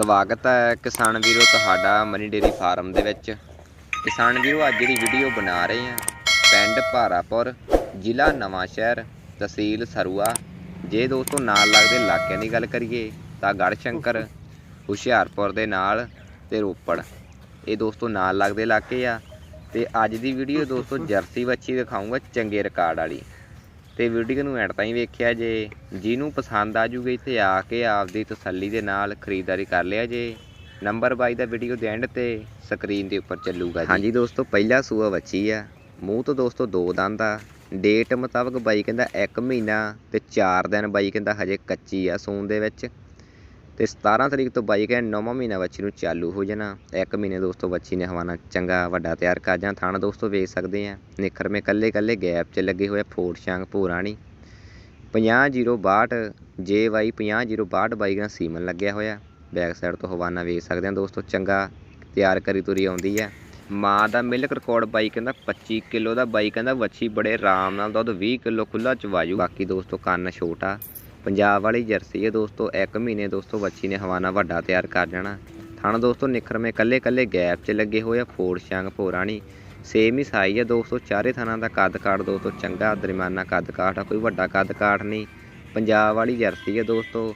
ਸਵਾਗਤ ਹੈ ਕਿਸਾਨ ਵੀਰੋ ਤੁਹਾਡਾ ਮਨੀ ਡੇਰੀ ਫਾਰਮ ਦੇ ਵਿੱਚ। ਕਿਸਾਨ ਵੀਰੋ, ਅੱਜ ਜਿਹੜੀ ਵੀਡੀਓ ਬਣਾ ਰਹੇ ਹਾਂ, ਪਿੰਡ ਭਾਰਾਪੁਰ, ਜ਼ਿਲ੍ਹਾ ਨਵਾਂ ਸ਼ਹਿਰ, ਤਹਿਸੀਲ ਸਰੂਆ। ਜੇ ਦੋਸਤੋ ਨਾਲ ਲੱਗਦੇ ਇਲਾਕਿਆਂ ਦੀ ਗੱਲ ਕਰੀਏ, ਤਾਂ ਗੜਸ਼ੰਕਰ, ਹੁਸ਼ਿਆਰਪੁਰ ਦੇ ਨਾਲ ਤੇ ਰੋਪੜ। ਇਹ ਦੋਸਤੋ ਨਾਲ ਲੱਗਦੇ ਇਲਾਕੇ ਆ। ਤੇ ਅੱਜ ਦੀ ਵੀਡੀਓ ਦੋਸਤੋ ਜਰਸੀ ਵੱਛੀ ਦਿਖਾਊਂਗਾ ਚੰਗੇ ਰਿਕਾਰਡ ਵਾਲੀ। ਤੇ ਵੀਡੀਓ ਨੂੰ ਐਂਡ ਤਾਈਂ ਵੇਖਿਆ ਜੇ। ਜਿਹਨੂੰ ਪਸੰਦ ਆ ਜੂਗਾ ਇੱਥੇ ਆ ਕੇ ਆਪਦੀ ਤਸੱਲੀ ਦੇ ਨਾਲ ਖਰੀਦਦਾਰੀ ਕਰ ਲਿਆ ਜੇ। ਨੰਬਰ 22 ਦਾ ਵੀਡੀਓ ਦੇ ਐਂਡ ਤੇ ਸਕਰੀਨ ਦੇ ਉੱਪਰ ਚੱਲੂਗਾ ਜੀ। ਹਾਂਜੀ ਦੋਸਤੋ, ਪਹਿਲਾ ਸੂਆ ਵੱਛੀ ਆ। ਮੂੰਹ ਤੋਂ ਦੋਸਤੋ ਦੋ ਦੰਦ ਆ। ਡੇਟ ਮੁਤਾਬਕ ਬਾਈ ਕਹਿੰਦਾ 1 ਮਹੀਨਾ ਤੇ 4 ਦਿਨ ਬਾਈ ਕਹਿੰਦਾ ਹਜੇ ਕੱਚੀ ਆ ਸੂਣ ਦੇ ਵਿੱਚ। ਤੇ 17 ਤਰੀਕ ਤੋਂ ਬਾਈ ਹੈ ਨੌਵਾਂ ਮਹੀਨਾ ਵੱਛੀ ਨੂੰ ਚਾਲੂ ਹੋ ਜਾਣਾ। ਇੱਕ ਮਹੀਨੇ ਦੋਸਤੋ ਵੱਛੀ ਨੇ ਹਵਾਨਾ ਚੰਗਾ ਵੱਡਾ ਤਿਆਰ ਕਰ ਜਾਂ ਥਾਣਾ ਦੋਸਤੋ ਵੇਚ ਸਕਦੇ ਆ। ਨਿਖਰ ਮੇ ਕੱਲੇ ਕੱਲੇ ਗੈਪ 'ਚ ਲੱਗੇ ਹੋਏ ਆ, ਫੋੜ ਸ਼ਾਂਗ ਭੂਰਾਣੀ। 50062 JY 50062 ਬਾਈ ਦਾ ਸੀਮਨ ਲੱਗਿਆ ਹੋਇਆ। ਬੈਕ ਸਾਈਡ ਤੋਂ ਹਵਾਨਾ ਵੇਚ ਸਕਦੇ ਆ ਦੋਸਤੋ ਚੰਗਾ ਤਿਆਰ ਕਰੀ ਤੁਰੀ ਆਉਂਦੀ ਹੈ ਮਾਂ ਦਾ ਮਿਲਕ ਰਿਕਾਰਡ ਬਾਈ ਕਹਿੰਦਾ 25 ਕਿਲੋ ਦਾ ਬਾਈ ਕਹਿੰਦਾ ਵੱਛੀ ਬੜੇ ਆਰਾਮ ਨਾਲ ਦੁੱਧ 20 ਕਿਲੋ ਖੁੱਲਾ ਚਵਾਜੂ ਬਾਕੀ ਦੋਸਤੋ ਕੰਨ ਛੋਟਾ। ਪੰਜਾਬ ਵਾਲੀ ਜਰਸੀ ਹੈ ਦੋਸਤੋ, ਇੱਕ ਮਹੀਨੇ ਦੋਸਤੋ ਬੱਚੀ ਨੇ ਹਵਾਨਾ ਵੱਡਾ ਤਿਆਰ ਕਰ ਜਾਣਾ। ਥਣ ਦੋਸਤੋ ਨਿਖਰਮੇ ਕੱਲੇ ਕੱਲੇ ਗੈਪ 'ਚ ਲੱਗੇ ਹੋਏ ਆ ਫੋਰ ਸ਼ੰਗ ਫੋਰਾਣੀ ਸੇਮ ਹੀ ਸਾਈ ਆ ਦੋਸਤੋ, ਚਾਰੇ ਥਾਣਾ ਦਾ ਕੱਦ ਕਾਠ ਦੋਸਤੋ ਚੰਗਾ, ਦਰਮਿਆਨਾ ਕੱਦ ਕਾਠ ਆ, ਕੋਈ ਵੱਡਾ ਕੱਦ ਕਾਠ ਨਹੀਂ ਪੰਜਾਬ ਵਾਲੀ ਜਰਸੀ ਹੈ ਦੋਸਤੋ,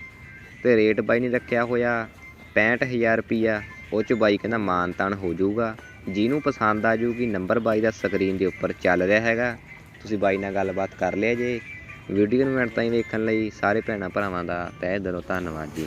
ਤੇ ਰੇਟ ਬਾਈ ਨੇ ਰੱਖਿਆ ਹੋਇਆ 65000 ਰੁਪਿਆ ਉਹ ਚ ਬਾਈ ਕਹਿੰਦਾ ਮਾਨ ਤਾਨ ਹੋ ਜਾਊਗਾ। ਜਿਹਨੂੰ ਪਸੰਦ ਆ ਜਾਊਗੀ, ਨੰਬਰ ਬਾਈ ਦਾ ਸਕਰੀਨ ਦੇ ਉੱਪਰ ਚੱਲ ਰਿਹਾ ਹੈਗਾ। ਤੁਸੀਂ ਬਾਈ ਨਾਲ ਗੱਲਬਾਤ ਕਰ ਲਿਆ ਜੇ। ਵੀਡੀਓ ਨੂੰ ਐਂਡ ਤਾਈਂ ਵੇਖਣ ਲਈ ਸਾਰੇ ਭੈਣਾਂ ਭਰਾਵਾਂ ਦਾ ਤਹਿ ਦਿਲੋਂ ਧੰਨਵਾਦ ਜੀ।